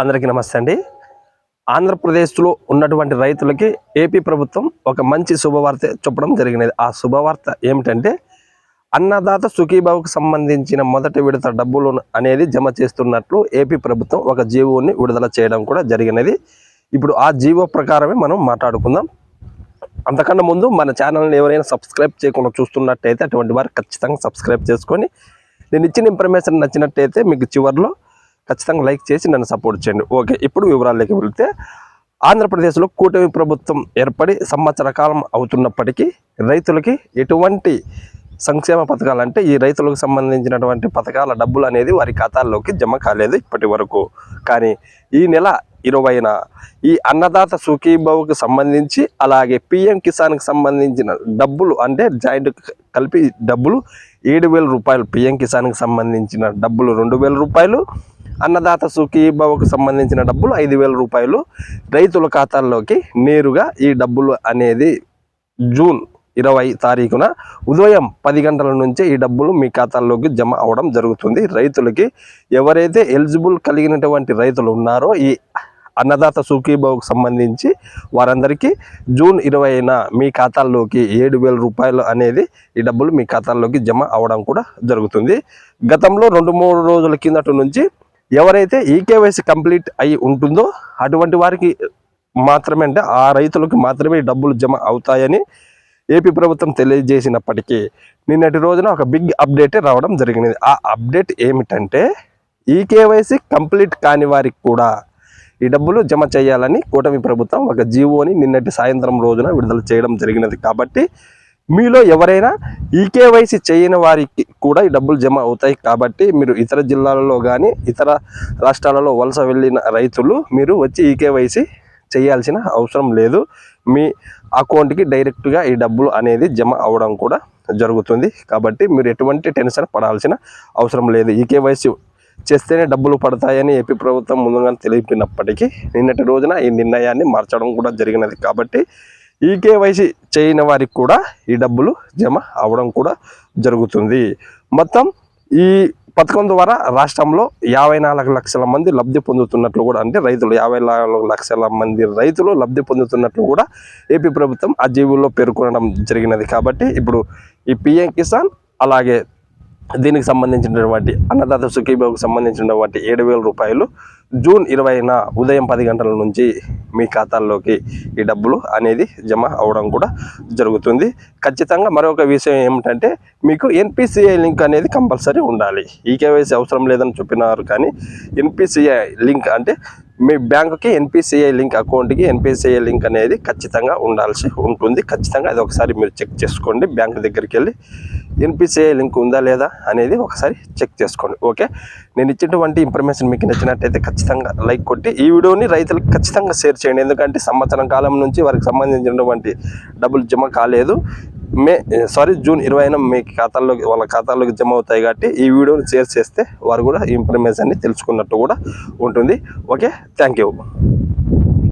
అందరికీ నమస్తే అండి. ఆంధ్రప్రదేశ్లో ఉన్నటువంటి రైతులకి ఏపీ ప్రభుత్వం ఒక మంచి శుభవార్త చెప్పడం జరిగినది. ఆ శుభవార్త ఏమిటంటే అన్నదాత సుఖీబాబుకు సంబంధించిన మొదటి విడత డబ్బులు అనేది జమ చేస్తున్నట్లు ఏపీ ప్రభుత్వం ఒక జీవోని విడుదల చేయడం కూడా జరిగినది. ఇప్పుడు ఆ జీవో ప్రకారమే మనం మాట్లాడుకుందాం. అంతకన్నా ముందు మన ఛానల్ని ఎవరైనా సబ్స్క్రైబ్ చేయకుండా చూస్తున్నట్టయితే అటువంటి వారు ఖచ్చితంగా సబ్స్క్రైబ్ చేసుకొని నేను ఇచ్చిన ఇన్ఫర్మేషన్ నచ్చినట్టయితే మీకు చివరిలో ఖచ్చితంగా లైక్ చేసి నన్ను సపోర్ట్ చేయండి. ఓకే ఇప్పుడు వివరాల్లోకి వెళితే ఆంధ్రప్రదేశ్లో కూటమి ప్రభుత్వం ఏర్పడి సంవత్సర కాలం అవుతున్నప్పటికీ రైతులకి ఎటువంటి సంక్షేమ పథకాలు అంటే ఈ రైతులకు సంబంధించినటువంటి పథకాల డబ్బులు అనేది వారి ఖాతాల్లోకి జమ కాలేదు ఇప్పటి వరకు. కానీ ఈ నెల ఇరవైన ఈ అన్నదాత సుఖీభావుకి సంబంధించి అలాగే పిఎం కిసాన్కి సంబంధించిన డబ్బులు అంటే జాయింట్ కలిపి డబ్బులు ఏడు వేల రూపాయలు పిఎం కిసాన్కి సంబంధించిన డబ్బులు రెండు వేల రూపాయలు అన్నదాత సుఖీభావుకు సంబంధించిన డబ్బులు ఐదు వేల రూపాయలు రైతుల ఖాతాల్లోకి నేరుగా ఈ డబ్బులు అనేది జూన్ ఇరవై తారీఖున ఉదయం పది గంటల నుంచే ఈ డబ్బులు మీ ఖాతాల్లోకి జమ అవడం జరుగుతుంది. రైతులకి ఎవరైతే ఎలిజిబుల్ కలిగినటువంటి రైతులు ఉన్నారో ఈ అన్నదాత సుఖీభావుకు సంబంధించి వారందరికీ జూన్ ఇరవైన మీ ఖాతాల్లోకి ఏడు వేల రూపాయలు అనేది ఈ డబ్బులు మీ ఖాతాల్లోకి జమ అవడం కూడా జరుగుతుంది. గతంలో రెండు మూడు రోజుల కిందట నుంచి ఎవరైతే ఈకేవైసీ కంప్లీట్ అయి ఉంటుందో అటువంటి వారికి మాత్రమే అంటే ఆ రైతులకు మాత్రమే డబ్బులు జమ అవుతాయని ఏపీ ప్రభుత్వం తెలియజేసినప్పటికీ నిన్నటి రోజున ఒక బిగ్ అప్డేట్ రావడం జరిగినది. ఆ అప్డేట్ ఏమిటంటే ఈ కేవైసీ కంప్లీట్ కాని వారికి కూడా ఈ డబ్బులు జమ చేయాలని కూటమి ప్రభుత్వం ఒక జీవోని నిన్నటి సాయంత్రం రోజున విడుదల చేయడం జరిగినది. కాబట్టి మీలో ఎవరైనా ఈకేవైసీ చేయని వారికి కూడా ఈ డబ్బులు జమ అవుతాయి. కాబట్టి మీరు ఇతర జిల్లాలలో కానీ ఇతర రాష్ట్రాలలో వలస వెళ్ళిన రైతులు మీరు వచ్చి ఈకేవైసీ చేయాల్సిన అవసరం లేదు. మీ అకౌంట్కి డైరెక్ట్గా ఈ డబ్బులు అనేది జమ అవడం కూడా జరుగుతుంది. కాబట్టి మీరు ఎటువంటి టెన్షన్ పడాల్సిన అవసరం లేదు. ఈ కేవైసీ చేస్తేనే డబ్బులు పడతాయని ఏపీ ప్రభుత్వం ముందుగా తెలిపినప్పటికీ నిన్నటి రోజున ఈ నిర్ణయాన్ని మార్చడం కూడా జరిగినది. కాబట్టి ఈ కేవైసీ చేయని వారికి కూడా ఈ డబ్బులు జమ అవడం కూడా జరుగుతుంది. మొత్తం ఈ పథకం ద్వారా రాష్ట్రంలో యాభై నాలుగు లక్షల మంది లబ్ధి పొందుతున్నట్లు కూడా అంటే రైతులు యాభై నాలుగు లక్షల మంది రైతులు లబ్ధి పొందుతున్నట్లు కూడా ఏపీ ప్రభుత్వం ఆ జీవుల్లో పేర్కొనడం జరిగినది. కాబట్టి ఇప్పుడు ఈ పిఎం కిసాన్ అలాగే దీనికి సంబంధించినటువంటి అన్నదాత సుఖీబాబుకు సంబంధించినటువంటి ఏడు వేల రూపాయలు జూన్ ఇరవైన ఉదయం పది గంటల నుంచి మీ ఖాతాల్లోకి ఈ డబ్బులు అనేది జమ అవడం కూడా జరుగుతుంది. ఖచ్చితంగా మరొక విషయం ఏమిటంటే మీకు ఎన్పిసిఐ లింక్ అనేది కంపల్సరీ ఉండాలి. ఈ అవసరం లేదని చెప్పినారు కానీ ఎన్పిసిఐ లింక్ అంటే మీ బ్యాంకుకి ఎన్పిసిఐ లింక్ అకౌంట్కి ఎన్పిసిఐ లింక్ అనేది ఖచ్చితంగా ఉండాల్సి ఉంటుంది. ఖచ్చితంగా అది ఒకసారి మీరు చెక్ చేసుకోండి. బ్యాంక్ దగ్గరికి వెళ్ళి ఎన్పిసిఐ లింక్ ఉందా లేదా అనేది ఒకసారి చెక్ చేసుకోండి. ఓకే? నేను ఇచ్చినటువంటి ఇన్ఫర్మేషన్ మీకు నచ్చినట్టయితే ఖచ్చితంగా లైక్ కొట్టి ఈ వీడియోని రైతులకు ఖచ్చితంగా షేర్ చేయండి. ఎందుకంటే సంవత్సరం కాలం నుంచి వారికి సంబంధించినటువంటి డబ్బులు జమ కాలేదు. మే సారీ జూన్ ఇరవైన మీ ఖాతాల్లోకి వాళ్ళ ఖాతాల్లోకి జమ అవుతాయి కాబట్టి ఈ వీడియోని షేర్ చేస్తే వారు కూడా ఇన్ఫర్మేషన్ని తెలుసుకున్నట్టు కూడా ఉంటుంది. Okay thank you